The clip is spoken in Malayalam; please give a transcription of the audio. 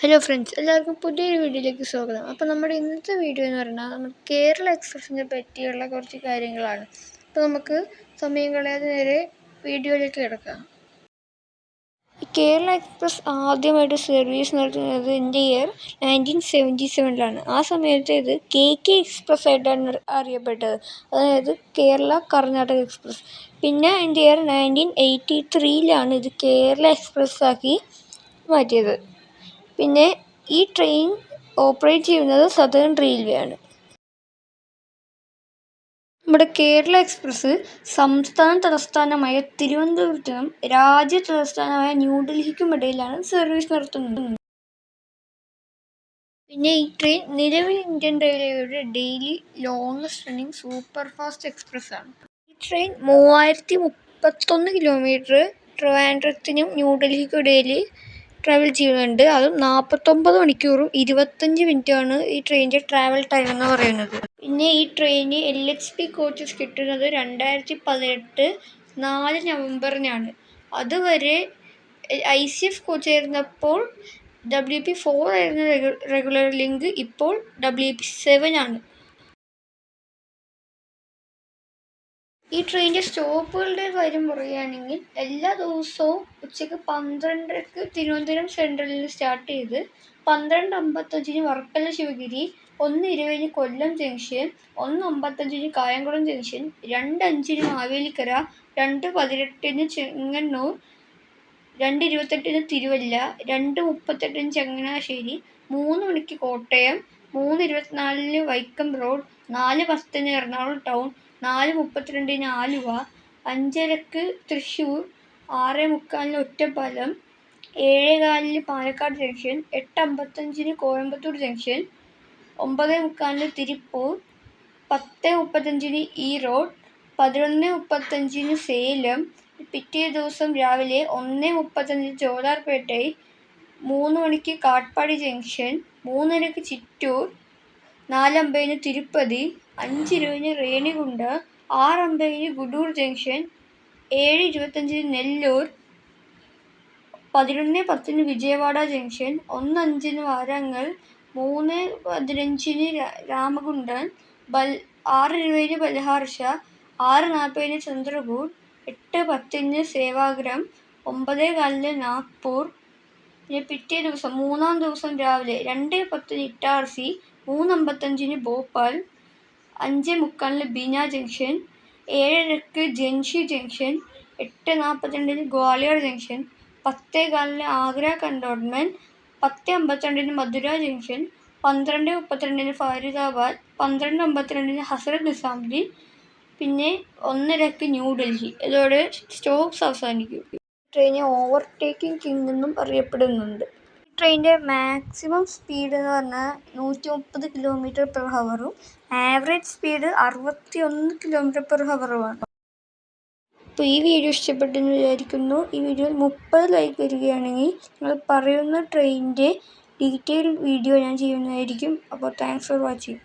ഹലോ ഫ്രണ്ട്സ് എല്ലാവർക്കും പുതിയൊരു വീഡിയോയിലേക്ക് സ്വാഗതം. അപ്പോൾ നമ്മുടെ ഇന്നത്തെ വീഡിയോ എന്ന് പറഞ്ഞാൽ നമ്മൾ കേരള എക്സ്പ്രസിനെ പറ്റിയുള്ള കുറച്ച് കാര്യങ്ങളാണ്. അപ്പോൾ നമുക്ക് സമയം കളയാതെ നേരെ വീഡിയോയിലേക്ക് കിടക്കാം. കേരള എക്സ്പ്രസ് ആദ്യമായിട്ട് സർവീസ് നടത്തുന്നത് എന്റെ ഇയർ നയന്റീൻ സെവന്റി സെവനിലാണ് ആ സമയത്ത് ഇത് കെ കെ എക്സ്പ്രസ് ആയിട്ടാണ് അറിയപ്പെട്ടത്. അതായത് കേരള കർണാടക എക്സ്പ്രസ് പിന്നെ എന്റെ ഇയർ നയന്റീൻ എയ്റ്റി ത്രീയിലാണ് ഇത് കേരള എക്സ്പ്രസ് ആക്കി മാറ്റിയത്. പിന്നെ ഈ ട്രെയിൻ ഓപ്പറേറ്റ് ചെയ്യുന്നത് സതേൺ റെയിൽവേ ആണ്. നമ്മുടെ കേരള എക്സ്പ്രസ് സംസ്ഥാന തലസ്ഥാനമായ തിരുവനന്തപുരത്തിനും രാജ്യ തലസ്ഥാനമായ ന്യൂഡൽഹിക്കും ഇടയിലാണ് സർവീസ് നടത്തുന്നത്. പിന്നെ ഈ ട്രെയിൻ നിലവിൽ ഇന്ത്യൻ റെയിൽവേയുടെ daily longest running super fast express ആണ്. ഈ ട്രെയിൻ മൂവായിരത്തി മുപ്പത്തൊന്ന് കിലോമീറ്റർ ട്രിവാൻഡ്രത്തിനും ന്യൂഡൽഹിക്കും ഇടയിൽ ട്രാവൽ ചെയ്യുന്നുണ്ട്. അതും നാൽപ്പത്തൊമ്പത് മണിക്കൂറും ഇരുപത്തഞ്ച് മിനിറ്റുമാണ് ഈ ട്രെയിനിന്റെ ട്രാവൽ ടൈം എന്ന് പറയുന്നത്. പിന്നെ ഈ train L H P coaches കിട്ടുന്നത് രണ്ടായിരത്തി പതിനെട്ട് നാല് നവംബറിനാണ്. അതുവരെ ഐ സി എഫ് കോച്ച് ആയിരുന്നപ്പോൾ ഡബ്ല്യു പി ഫോർ ആയിരുന്ന റെഗുലർ ലിങ്ക് ഇപ്പോൾ ഡബ്ല്യു പി സെവൻ ആണ്. ഈ ട്രെയിനിന്റെ സ്റ്റോപ്പുകളുടെ കാര്യം പറയുകയാണെങ്കിൽ എല്ലാ ദിവസവും ഉച്ചയ്ക്ക് പന്ത്രണ്ടരക്ക് തിരുവനന്തപുരം സെൻട്രലിൽ സ്റ്റാർട്ട് ചെയ്ത് പന്ത്രണ്ട് അമ്പത്തഞ്ചിന് വർക്കല ശിവഗിരി ഒന്ന് ഇരുപതിന് കൊല്ലം ജംഗ്ഷൻ ഒന്ന് അമ്പത്തഞ്ചിന് കായംകുളം ജംഗ്ഷൻ രണ്ട് അഞ്ചിന് മാവേലിക്കര രണ്ട് പതിനെട്ടിന് ചെങ്ങന്നൂർ രണ്ട് ഇരുപത്തെട്ടിന് തിരുവല്ല രണ്ട് മുപ്പത്തെട്ടിന് ചങ്ങനാശ്ശേരി മൂന്ന് മണിക്ക് കോട്ടയം മൂന്ന് ഇരുപത്തിനാലിന് വൈക്കം റോഡ് നാല് പത്തിന് എറണാകുളം ടൗൺ നാല് മുപ്പത്തിരണ്ടിന് ആലുവ അഞ്ചരക്ക് തൃശ്ശൂർ ആറ് മുക്കാലിന് ഒറ്റപ്പാലം ഏഴേകാലിന് പാലക്കാട് ജംഗ്ഷൻ എട്ട് അമ്പത്തഞ്ചിന് കോയമ്പത്തൂർ ജംഗ്ഷൻ ഒമ്പത് മുക്കാലിന് തിരുപ്പൂർ പത്ത് മുപ്പത്തഞ്ചിന് റോഡ് പതിനൊന്ന് മുപ്പത്തഞ്ചിന് സേലം പിറ്റേ ദിവസം രാവിലെ ഒന്ന് മുപ്പത്തഞ്ചിന് ജോലാർപേട്ടൈ മൂന്ന് മണിക്ക് കാട്ട്പാടി ജംഗ്ഷൻ മൂന്നരക്ക് ചിറ്റൂർ നാലമ്പതിന് തിരുപ്പതി അഞ്ച് ഇരുപതിന് റേണികുണ്ട് ആറമ്പതിന് ഗുഡൂർ ജംഗ്ഷൻ ഏഴ് ഇരുപത്തഞ്ചിന് നെല്ലൂർ പതിനൊന്ന് പത്തിന് വിജയവാഡ ജംഗ്ഷൻ ഒന്ന് അഞ്ചിന് വാരങ്ങൾ മൂന്ന് പതിനഞ്ചിന് രാമകുണ്ടൻ ബൽ ആറ് ഇരുപതിന് ബലഹാർഷ ആറ് നാൽപ്പതിന് ചന്ദ്രപൂർ എട്ട് പത്തിന് സേവാഗ്രം ഒമ്പത് കാലിന് നാഗ്പൂർ പിന്നെ പിറ്റേ ദിവസം മൂന്നാം ദിവസം രാവിലെ രണ്ട് പത്തിന് ഇറ്റാർസി മൂന്ന് അമ്പത്തഞ്ചിന് ഭോപ്പാൽ അഞ്ച് മുക്കാലിന് ബീന ജംഗ്ഷൻ ഏഴരക്ക് ജൻഷി ജംഗ്ഷൻ എട്ട് നാൽപ്പത്തിരണ്ടിന് ഗ്വാളിയർ ജംഗ്ഷൻ പത്തേ കാലിന് ആഗ്ര കണ്ടോൺമെന്റ് പത്ത് അമ്പത്തിരണ്ടിന് മധുര ജംഗ്ഷൻ പന്ത്രണ്ട് മുപ്പത്തിരണ്ടിന് ഫരീദാബാദ് പന്ത്രണ്ട് അമ്പത്തിരണ്ടിന് ഹസ്രത് നിസാമുദ്ദീൻ പിന്നെ ഒന്നരക്ക് ന്യൂഡൽഹി ഇതോടെ സ്റ്റോപ്സ് അവസാനിക്കും. ട്രെയിനെ ഓവർടേക്കിംഗ് കിങ് എന്നും അറിയപ്പെടുന്നുണ്ട്. ട്രെയിനിന്റെ മാക്സിമം സ്പീഡ് എന്ന് പറഞ്ഞാൽ നൂറ്റി മുപ്പത് കിലോമീറ്റർ പെർ ഹവറും ആവറേജ് സ്പീഡ് അറുപത്തി ഒന്ന് കിലോമീറ്റർ പെർ ഹവറുമാണ്. അപ്പോൾ ഈ വീഡിയോ ഇഷ്ടപ്പെട്ടെന്ന് വിചാരിക്കുന്നു. ഈ വീഡിയോയിൽ മുപ്പത് ലൈക്ക് വരികയാണെങ്കിൽ നിങ്ങൾ പറയുന്ന ട്രെയിനിന്റെ ഡീറ്റെയിൽ വീഡിയോ ഞാൻ ചെയ്യുന്നതായിരിക്കും. അപ്പോൾ താങ്ക്സ് ഫോർ വാച്ചിങ്.